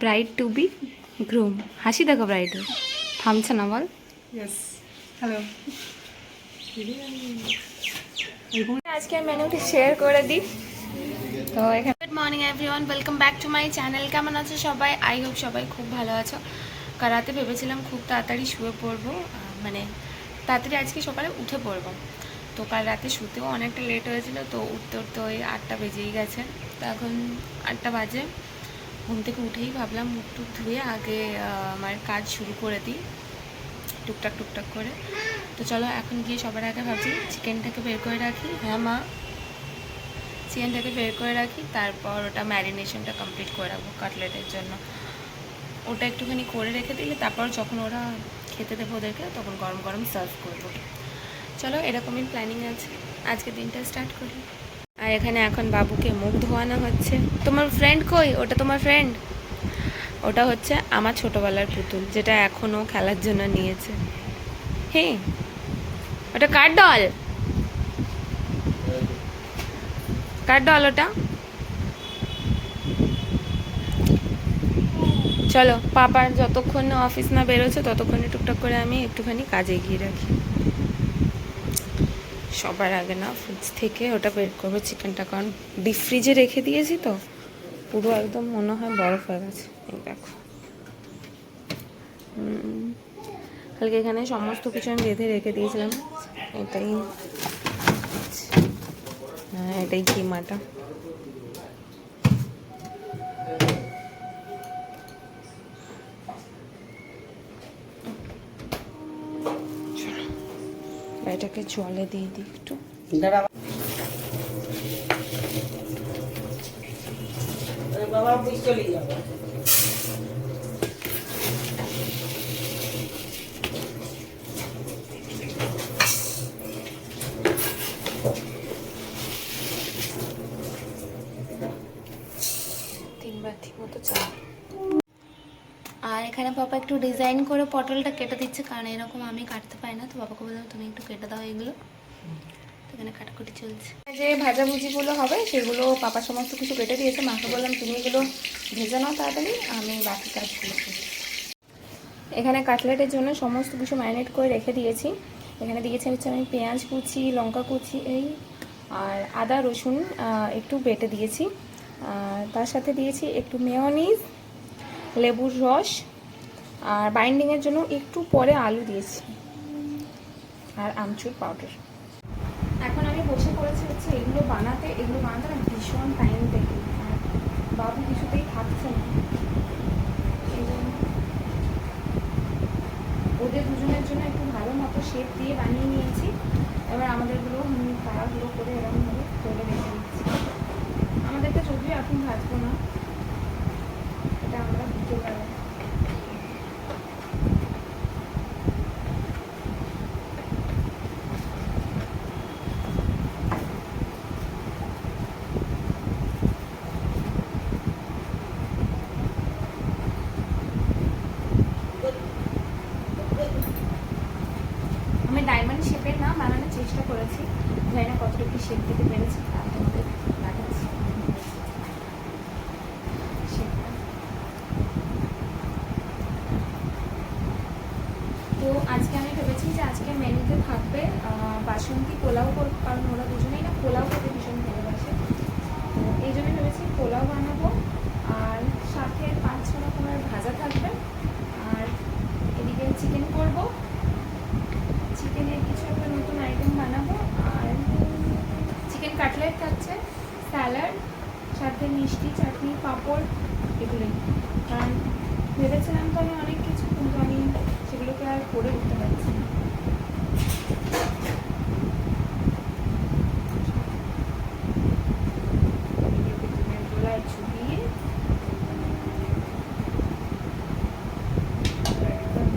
Bride to be groom হাসি দেখো ব্রাইডের থামছে না বল। হ্যালো আজকে মেনুটি শেয়ার করে দিই। তো এখানে good morning everyone welcome back to my channel কেমন আছো সবাই? আই হোপ সবাই খুব ভালো আছো। কাল রাতে ভেবেছিলাম খুব তাড়াতাড়ি শুয়ে পড়ব। মানে তাড়াতাড়ি আজকে সকালে উঠে পড়ব। তো কাল রাতে শুতেও অনেকটা লেট হয়েছিল তো উঠতে উঠতে ওই আটটা বেজেই গেছে। তো এখন আটটা বাজে। ঘুম থেকে উঠেই ভাবলাম মুখ টুক ধুয়ে আগে আমার কাজ শুরু করে দিই। টুকটাক টুকটাক করে। তো চলো এখন গিয়ে সবার আগে ভাবছি চিকেনটাকে বের করে রাখি। হ্যাঁ মা। চিকেনটাকে বের করে রাখি, তারপর ওটা ম্যারিনেশনটা কমপ্লিট করে রাখব কাটলেটের জন্য। ওটা একটুখানি করে রেখে দিলে তারপর যখন ওরা খেতে দেবো ওদেরকে, তখন গরম গরম সার্ভ করব। চলো এরকমই প্ল্যানিং আছে। আজকে দিনটা স্টার্ট করি। আর এখানে এখন বাবুকে মুখ ধোয়ানো হচ্ছে। তোমার ফ্রেন্ড কই? ওটা তোমার ফ্রেন্ড ওটা হচ্ছে আমার ছোটোবেলার পুতুল, যেটা এখনও খেলার জন্য নিয়েছে। হ্যাঁ ওটা কার ডল কার ডল ওটা? চলো, পাপার যতক্ষণ অফিস না বেরোচ্ছে, ততক্ষণে টুকটাক করে আমি একটুখানি কাজে গিয়ে রাখি। সবার আগে না ফ্রিজ থেকে ওটা বের করব। চিকেনটা কারণ ডিপ ফ্রিজে রেখে দিয়েছি তো। পুরো একদম মনে হয় বরফ হয়ে গেছে। দেখো। কালকে এখানে সমস্ত কিছু আমি বেঁধে রেখে দিয়েছিলাম। এটাই হ্যাঁ এটাই কিমাটা এটাকে জলে দিয়ে দিই একটু। বাবা চলে যাবে তিন বাটি মতো চাল আর এখানে পাপা একটু ডিজাইন করে পটলটা কেটে দিচ্ছে, কারণ এরকম আমি কাটতে পারি না। তো বাবাকে বললাম, তুমি একটু কেটে দাও এগুলো। এখানে কাটাকুটি চলছে। যে ভাজাভুজিগুলো হবে, সেগুলো পাপা সমস্ত কিছু কেটে দিয়েছে। মাকে বললাম, তুমি এগুলো ভেজে নাও তাড়াতাড়ি, আমি বাকি কাজগুলো এখানে কাটলেটের জন্য সমস্ত কিছু ম্যারিনেট করে রেখে দিয়েছি। এখানে দিয়েছি হচ্ছে আমি পেঁয়াজ কুচি, লঙ্কা কুচি, এই, আর আদা, রসুন একটু বেটে দিয়েছি। তার সাথে দিয়েছি একটু মেয়নিজ লেবুর রস আর বাইন্ডিংয়ের জন্য একটু পরে আলু দিয়েছি। আর আমচুর পাউডার এখন আমি বসে পড়েছি হচ্ছে এগুলো বানাতে। এগুলো বানাতে না ভীষণ টাইম দেখি। আর বাবু কিছুতেই থাকছে না। ওদের দুজনের জন্য একটু ভালো মতো শেপ দিয়ে বানিয়ে নিয়েছি। এবার আমাদেরগুলো আমি তাড়াহুড়ো করে এরকমভাবে করে রেখে দিচ্ছি। আমাদেরকে যদিও এখন ভাজবো না। এটা আমরা বিকেলবেলা আমি ডায়মন্ড শেপের না বানানোর চেষ্টা করেছি জানি না কতটুকু শেপ দিতে পেরেছি আর তোমাদের দেখাচ্ছি শেপটা। তো আজকে আমি ভেবেছি যে আজকে মেনুতে থাকবে আহ, বাসন্তী পোলাও করব কারণ ওরা দুজনেই না পোলাও খেতে ভীষণ ভালোবাসে তো এই জন্য ভেবেছি পোলাও বানাবো আর সাথে পাঁচ ছ রকমের ভাজা থাকবে আর এদিকে চিকেন করব চিকেনের কিছু একটা নতুন আইটেম বানাবো আর চিকেন কাটলেট থাকছে স্যালাড সাথে মিষ্টি চাটনি পাঁপড় এগুলোই কারণ ভেবেছিলাম তো আমি অনেক কিছু কিন্তু আমি সেগুলোকে আর করে উঠতে পারছি না এদিকে চিকেনের গোলায় চুবিয়ে একদম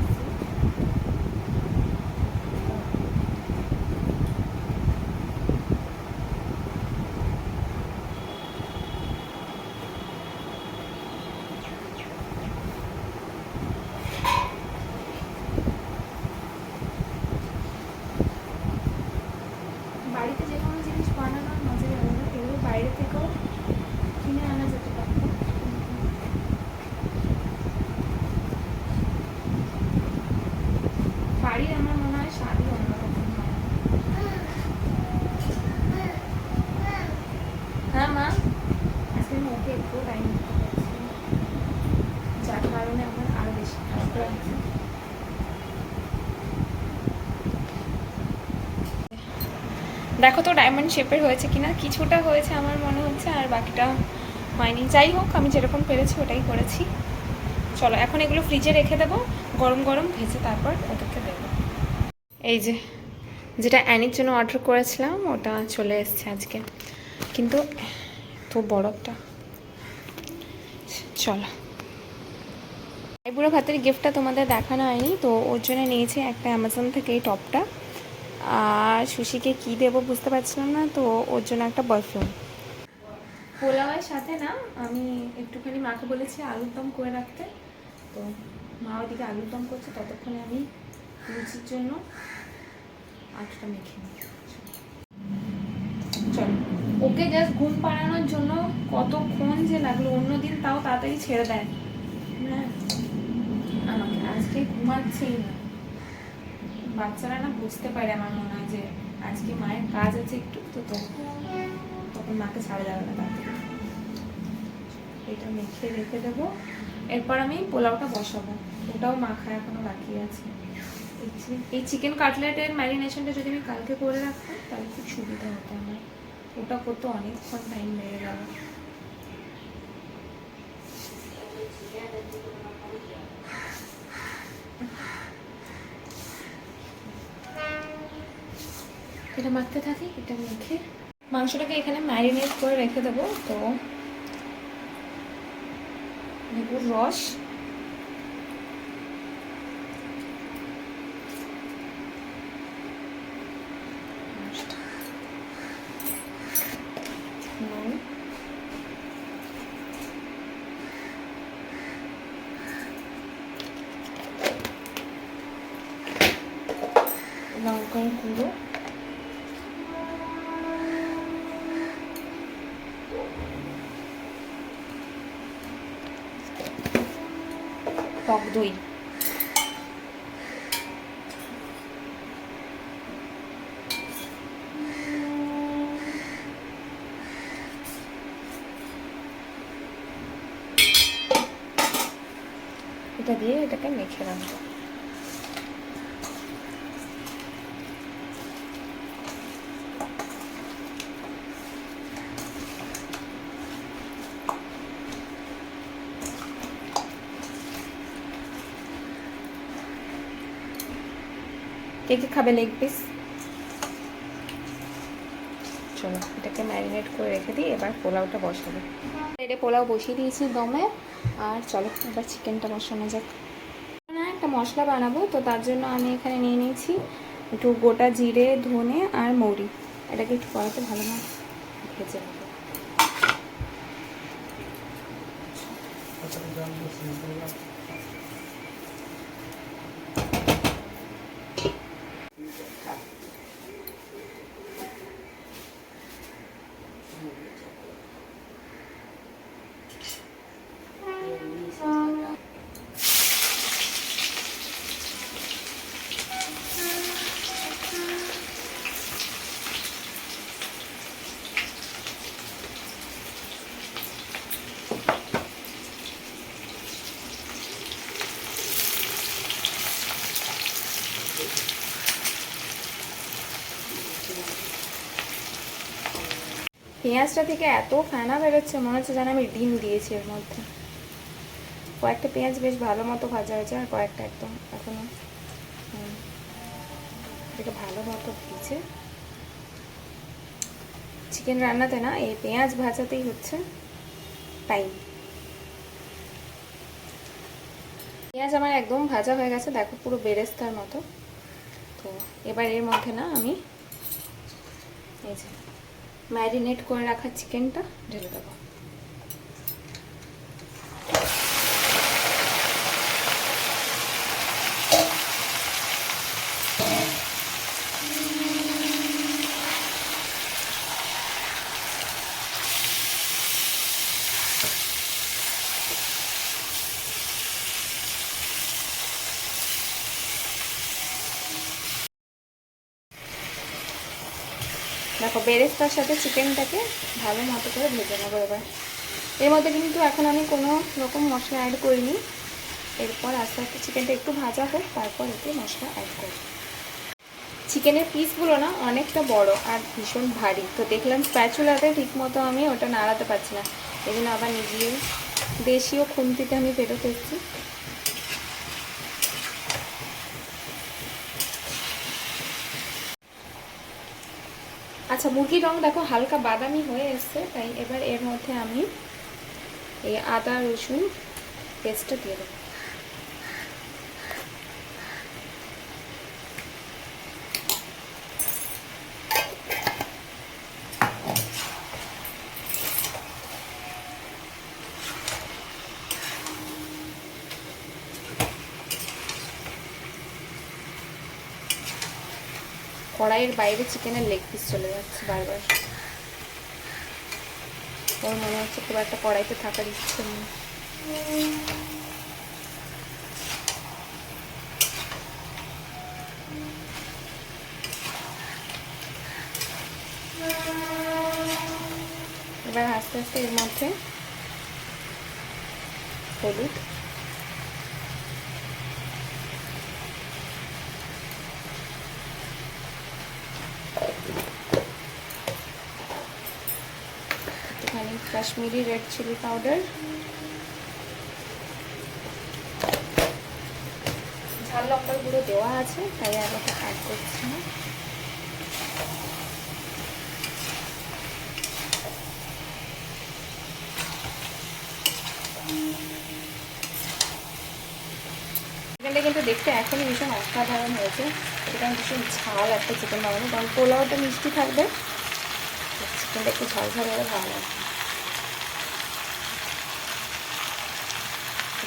বাড়ির আমার মনে হয় স্বাদই অন্যরকম হয় হ্যাঁ মা আজকে আমি ওকে একটু টাইম দিতে পারছি না। যার কারণে আমার আরও বেশি খারাপ লাগছে দেখো তো ডায়মন্ড শেপের হয়েছে কিনা? কিছুটা হয়েছে আমার মনে হচ্ছে, আর বাকিটা হয়নি। যাই হোক, আমি যেরকম পেরেছি ওটাই করেছি। চলো, এখন এগুলো ফ্রিজে রেখে দেবো, গরম গরম ভেজে তারপর ওদেরকে দেবো। এই যে, যেটা অ্যানির জন্য অর্ডার করেছিলাম, ওটা চলে এসছে আজকে। কিন্তু তো বরফটা। চলো। বুড়ো ভাতের গিফটটা তোমাদের দেখানো হয়নি, তো ওর জন্য নিয়েছি একটা অ্যামাজন থেকে এই টপটা আর সুশিকে কি দেবো বুঝতে পারছিলাম না, তো ওর জন্য একটা পারফিউম পোলাওয়ের সাথে না, আমি একটুখানি মাকে বলেছি আলুর দম করে রাখতে। তো মা ওদিকে আলুর দম করছে, ততক্ষণে আমি লুচির জন্য আটটা মেখে নিই। চলো, ওকে জাস্ট ঘুম পাড়ানোর জন্য কতক্ষণ যে লাগল অন্যদিন তাও তাড়াতাড়ি ছেড়ে দেয়। হ্যাঁ আমাকে আজকে ঘুমাচ্ছেই না। বাচ্চারা না বুঝতে পারে, আমার মনে হয় যে আজকে মায়ের কাজ আছে একটু, তো তখন মাকে ছাড়া যাবে না তাড়াতাড়ি এটা মেখে রেখে দেবো। এরপর আমি পোলাওটা বসাবো। ওটাও মাখা এখনও বাকি আছে। এই চিকেন কাটলেটের ম্যারিনেশনটা যদি আমি কালকে করে রাখতাম, তাহলে খুব সুবিধা হতো আমার। ওটা করতে অনেকক্ষণ টাইম লেগে গেল এটা মাখতে থাকি এটা মেখে। মাংসটাকে এখানে ম্যারিনেট করে রেখে দেবো তো লেবুর রস নুন লঙ্কার গুঁড়ো টক দই। এটা দিয়ে এটাকে মেখে রাখব। কে কে খাবে লেগ পিস চলো, এটাকে ম্যারিনেট করে রেখে দিই, এবার পোলাওটা বসাবো। এটা পোলাও বসিয়ে দিয়েছি দমে, আর চলো, এবার চিকেনটা বসানো যাক। একটা মশলা বানাবো, তো তার জন্য আমি এখানে নিয়ে নিয়েছি একটু গোটা জিরে, ধনে আর মৌরি। এটাকে একটু কড়াতে ভালো না ভেজে নেব। পেঁয়াজটা থেকে এত ফেনা বেরোচ্ছে, মনে হচ্ছে যেন আমি ডিম দিয়েছি এর মধ্যে। কয়েকটা পেঁয়াজ বেশ ভালো মতো ভাজা হয়েছে, আর কয়েকটা একদম এখনও ভালো মতো ভেজে চিকেন রান্নাতে না, এই পেঁয়াজ ভাজাতেই হচ্ছে টাইম পেঁয়াজ আমার একদম ভাজা হয়ে গেছে, দেখো পুরো বেরেস্তার মতো। তো এবার এর মধ্যে না আমি, এই যে ম্যারিনেট করে রাখা চিকেনটা ঢেলে দেবো। দেখো, বেরেস্তার সাথে চিকেনটাকে ভালো মতো করে ভেজে নেব এবার। এর মধ্যে কিন্তু এখন আমি কোনো রকম মশলা অ্যাড করিনি। এরপর আস্তে আস্তে চিকেনটা একটু ভাজা হোক, তারপর এতে মশলা অ্যাড করব। চিকেনের পিসগুলো না অনেকটা বড় আর ভীষণ ভারী। তো দেখলাম স্প্যাচুলাতে ঠিক মতো আমি ওটা নাড়াতে পারছি না। এই জন্য আবার নিজে দেশীয় খুন্তিতে আমি ফেরত এসেছি। আচ্ছা মুরগির রং দেখো হালকা বাদামি হয়ে এসছে তাই এবার এর মধ্যে আমি এই আদা রসুন পেস্টটা দিয়ে দেবো। কড়াইয়ের বাইরে চিকেনের লেগ পিস চলে যাচ্ছে বারবার। ওর মনে হচ্ছে খুব একটা কড়াইতে থাকার ইচ্ছে নেই। এবার আস্তে আস্তে এর মধ্যে হলুদ একটুখানি কাশ্মীরি রেড চিলি পাউডার ঝাল লঙ্কার গুঁড়ো দেওয়া আছে, তাই আর ওটা অ্যাড করছি না। চিকেনটা কিন্তু দেখতে এখনই ভীষণ অসাধারণ হয়েছে। এটা ভীষণ ঝাল একটা চিকেন বানানো কারণ পোলাওটা মিষ্টি থাকবে। চিকেনটা একটু ঝাল ঝাল হলে ভালো লাগে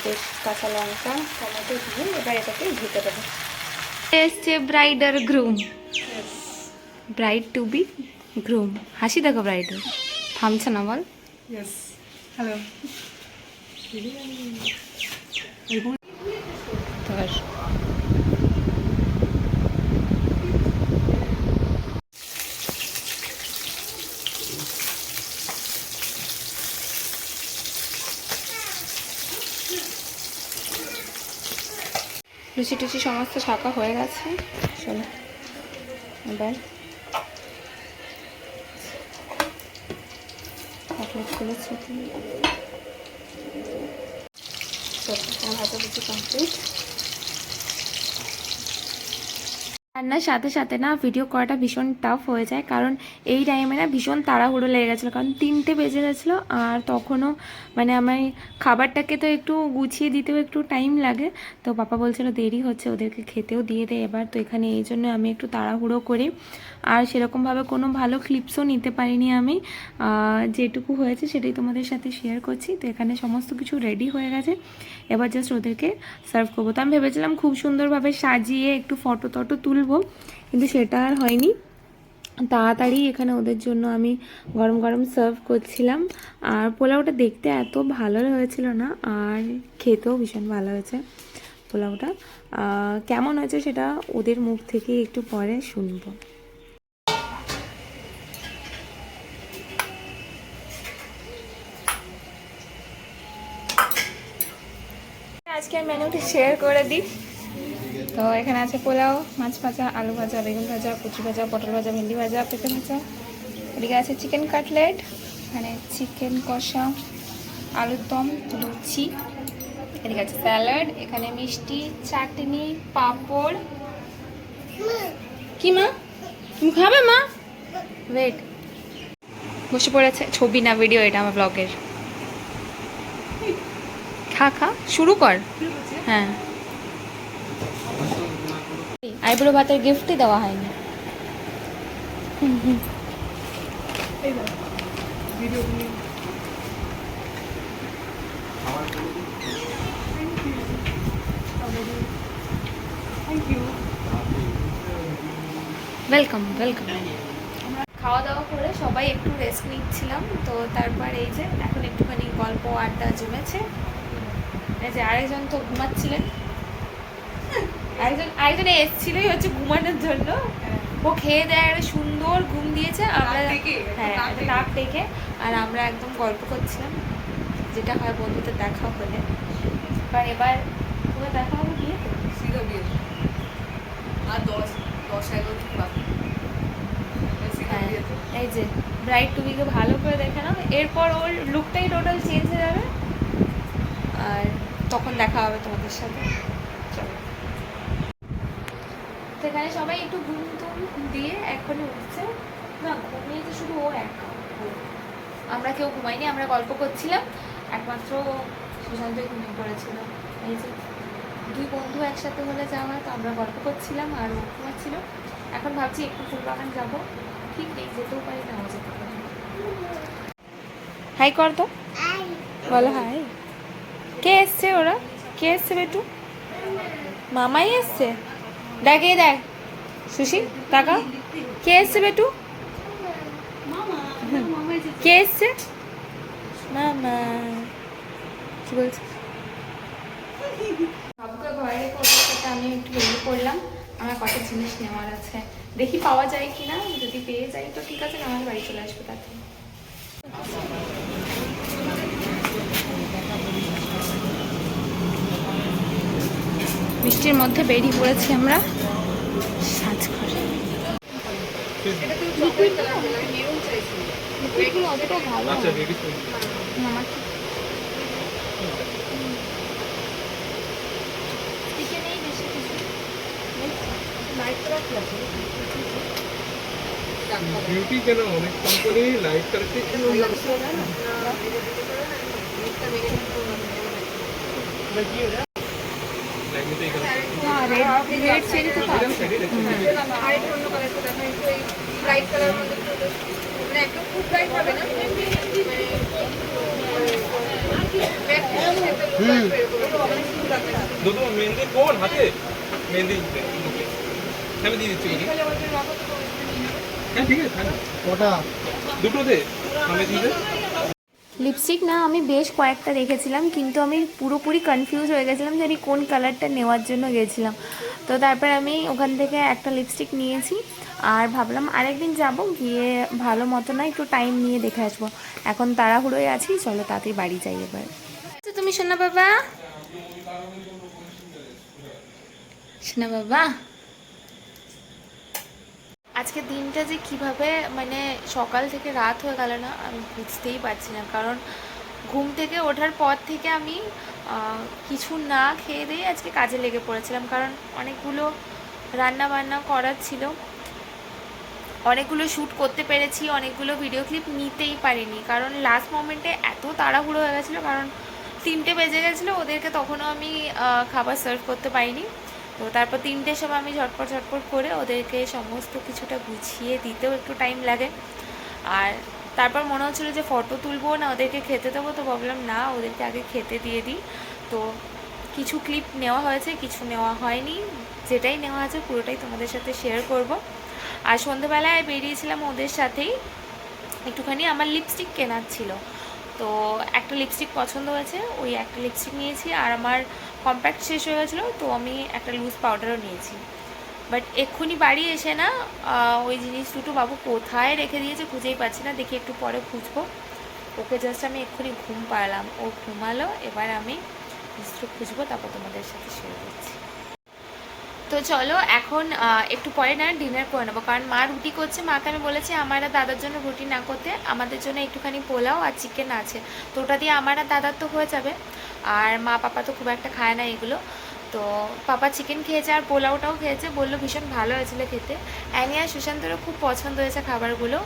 বেশ কাঁচা লঙ্কা টমেটো দিয়ে এবার এটাকে ঢেকে দেবো। এসছে bride R groom bride to be groom. হাসি দেখো ব্রাইড থামছে না বল। Yes. লুচি টুচি সমস্ত ছাকা হয়ে গেছে। চলো এবার চকলেটগুলো ছিটিয়ে ভাজাভুজি কমপ্লিট রান্নার সাথে সাথে না ভিডিও করাটা ভীষণ টাফ হয়ে যায়। কারণ এই টাইমে না ভীষণ তাড়াহুড়ো লেগে গেছিল। কারণ তিনটে বেজে গেছিল আর তখনও মানে আমার খাবারটাকে তো একটু গুছিয়ে দিতেও একটু টাইম লাগে। তো পাপা বলছিল, দেরি হচ্ছে, ওদেরকে খেতেও দিয়ে দেয় এবার। তো এখানে এই জন্য আমি একটু তাড়াহুড়ো করি আর সেরকমভাবে কোনো ভালো ক্লিপসও নিতে পারিনি আমি। যেটুকু হয়েছে সেটাই তোমাদের সাথে শেয়ার করছি। তো এখানে সমস্ত কিছু রেডি হয়ে গেছে। এবার জাস্ট ওদেরকে সার্ভ করব। তো আমি ভেবেছিলাম খুব সুন্দরভাবে সাজিয়ে একটু ফটো টটো তুলবো, কিন্তু সেটা আর হয়নি। তাড়াতাড়ি এখানে ওদের জন্য আমি গরম গরম সার্ভ করছিলাম। আর পোলাওটা দেখতে এত ভালো হয়েছিল না, আর খেতেও ভীষণ ভালো হয়েছে পোলাওটা। কেমন হয়েছে সেটা ওদের মুখ থেকে একটু পরে শুনব। আজকের মেনুটি শেয়ার করে দিই। তো এখানে আছে পোলাও, মাছ ভাজা, আলু ভাজা, বেগুন ভাজা, কচু ভাজা, পটল ভাজা, ভেন্ডি ভাজা, পেঁপে ভাজা। এদিকে আছে চিকেন কাটলেট এখানে চিকেন কষা, আলুর দম, লুচি। এদিকে আছে স্যালাড এখানে মিষ্টি, চাটনি, পাঁপড়। কি মা? তুমি খাবে মা? ওয়েট বসে পড়েছে, ছবি না ভিডিও এটা আমার ব্লগের খা খা শুরু কর। হ্যাঁ। আইব্রো ভাতের গিফটই দেওয়া হয়নি। ওয়েলকাম ওয়েলকাম খাওয়া দাওয়া করে সবাই একটু রেস্ট নিচ্ছিলাম তো তারপর এই যে এখন একটুখানি গল্প আড্ডা জমেছে। এই যে আরেকজন তো ঘুমাচ্ছিলেন। আরেকজন আরেকজন এসেছিলই হচ্ছে ঘুমানোর জন্য। ও খেয়ে দেয় একটা সুন্দর ঘুম দিয়েছে। আমরা হ্যাঁ নাক ডেকে। আর আমরা একদম গল্প করছিলাম। যেটা হয় বন্ধুদের দেখা হলে। কারণ এবার তোমার দেখা হবে বিয়েতে? সিধা বিয়ে। আর দশ দশ এগারো বাকি। এবার হ্যাঁ এই যে ব্রাইট টুবিকে ভালো করে দেখে নাও। এরপর ওর লুকটাই টোটাল চেঞ্জ হয়ে যাবে। তখন দেখা হবে তোমাদের সাথে। চলো। তো এখানে সবাই একটু ঘুম টুম দিয়ে এখনই উঠছে। না ঘুমিয়েছে শুধু ও একা। আমরা কেউ ঘুমাইনি আমরা গল্প করছিলাম। একমাত্র সুশান্তই ঘুমিয়ে পড়েছিল। এই যে দুই বন্ধু একসাথে হলে যাওয়া তো আমরা গল্প করছিলাম আর ও ঘুমাচ্ছিল। এখন ভাবছি একটু ফুলবাগান যাব। ঠিক নেই যেতেও পারি নাও যেতে পারি হাই কর তো বলো হাই। কে এসছে ওরা? কে এসছে বেটু? মামাই এসছে? দেখে দেখ। সুশি টাকা কে এসছে বেটু? কে এসছে? মামা। কি বলছে? বাবুকে ঘরে সাথে আমি একটু বেরিয়ে পড়লাম আমার কত জিনিস নেওয়ার আছে। দেখি পাওয়া যায় কি না যদি পেয়ে যাই তো ঠিক আছে না হলে বাড়ি চলে আসব তাতে বৃষ্টির মধ্যে বেরিয়ে পড়েছি আমরা সাজঘরে এটা তুই চকলেট কালার বলে আমি মেরুন চাইছি লিকুইডগুলো অতটা ভালো আচ্ছা না। রেডি করুন আমার ঠিক দিকে কি আছে বিউটি কেন? অনেক কোম্পানি লাইট রেড রেড তো আছে আরেকটা অন্য কালারটা দেখা একটু এই লাইট কালার মধ্যে মানে একদম খুব ব্রাইট হবে না দুটো মেহেন্দি কোন হাতে? মেহেন্দি আমি দিয়ে দিচ্ছি হ্যাঁ ঠিক আছে থাক। ওটা দুটোতে। আমি দিয়ে দে লিপস্টিক না, আমি বেশ কয়েকটা রেখেছিলাম কিন্তু আমি পুরোপুরি কনফিউজ হয়ে গেছিলাম যে আমি কোন কালারটা নেওয়ার জন্য গেছিলাম। তো তারপর আমি ওখান থেকে একটা লিপস্টিক নিয়েছি, আর ভাবলাম আরেকদিন যাব, গিয়ে ভালো মতো না একটু টাইম নিয়ে দেখে আসব। এখন তাড়াহুড়োয় আছি, চলো তাড়াতাড়ি বাড়ি যাই এবার। আচ্ছা তুমি শোনা বাবা? শোনা বাবা? আজকে দিনটা যে কীভাবে মানে সকাল থেকে রাত হয়ে গেল না, আমি বুঝতেই পারছি না। কারণ ঘুম থেকে ওঠার পর থেকে আমি কিছু না খেয়ে দিয়ে আজকে কাজে লেগে পড়েছিলাম। কারণ অনেকগুলো রান্না বান্না করার ছিল। অনেকগুলো শ্যুট করতে পেরেছি, অনেকগুলো ভিডিও ক্লিপ নিতেই পারিনি। কারণ লাস্ট মোমেন্টে এত তাড়াহুড়ো হয়ে গেছিল, কারণ তিনটে বেজে গেছিল, ওদেরকে তখনও আমি খাবার সার্ভ করতে পারিনি। তো তারপর তিনটের সময় আমি ঝটপট ঝটপট করে ওদেরকে সমস্ত কিছুটা গুছিয়ে দিতেও একটু টাইম লাগে। আর তারপর মনে হচ্ছিল যে ফটো তুলবো না, ওদেরকে খেতে দেবো তো ভাবলাম না, ওদেরকে আগে খেতে দিয়ে দিই। তো কিছু ক্লিপ নেওয়া হয়েছে, কিছু নেওয়া হয়নি। যেটাই নেওয়া আছে পুরোটাই তোমাদের সাথে শেয়ার করব। আর সন্ধেবেলায় বেরিয়েছিলাম ওদের সাথেই। একটুখানি আমার লিপস্টিক কেনার ছিল। তো একটা লিপস্টিক পছন্দ হয়েছে, ওই একটা লিপস্টিক নিয়েছি। আর আমার কম্প্যাক্ট শেষ হয়ে গেছিল, তো আমি একটা লুজ পাউডারও নিয়েছি। বাট এক্ষুনি বাড়ি এসে না ওই জিনিস দুটো বাবু কোথায় রেখে দিয়েছে খুঁজেই পাচ্ছি না, দেখি একটু পরে খুঁজবো। ওকে জাস্ট আমি এক্ষুনি ঘুম পাড়ালাম। ও ঘুমালো, এবার আমি জিনিসটা খুঁজবো, তারপর তোমাদের সাথে শেয়ার করছি। তো চলো, এখন একটু পরে না ডিনার করে নেব, কারণ মা রুটি করছে, মাকে আমি বলেছি আমার আর দাদার জন্য রুটি না করতে, আমাদের জন্য একটুখানি পোলাও আর চিকেন আছে। তো ওটা দিয়ে আমার আর দাদার তো হয়ে যাবে। আর মা পাপা তো খুব একটা খায় না এগুলো। তো পাপা চিকেন খেয়েছে আর পোলাওটাও খেয়েছে, বলল ভীষণ ভালো হয়েছিল খেতে। অ্যানি আর সুশান্তরও খুব পছন্দ হয়েছে খাবারগুলো।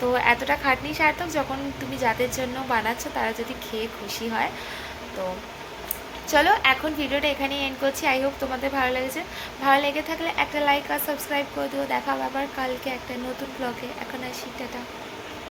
তো এতটা খাটনি সার্থক যখন তুমি যাদের জন্য বানাচ্ছ তারা যদি খেয়ে খুশি হয়। তো চলো এখন ভিডিওটা এখানেই এন্ড করছি। আই হোপ তোমাদের ভালো লেগেছে। ভালো লেগে থাকলে একটা লাইক আর সাবস্ক্রাইব করে দিও। দেখা আবার কালকে একটা নতুন ব্লগে এখন আসি, টাটা।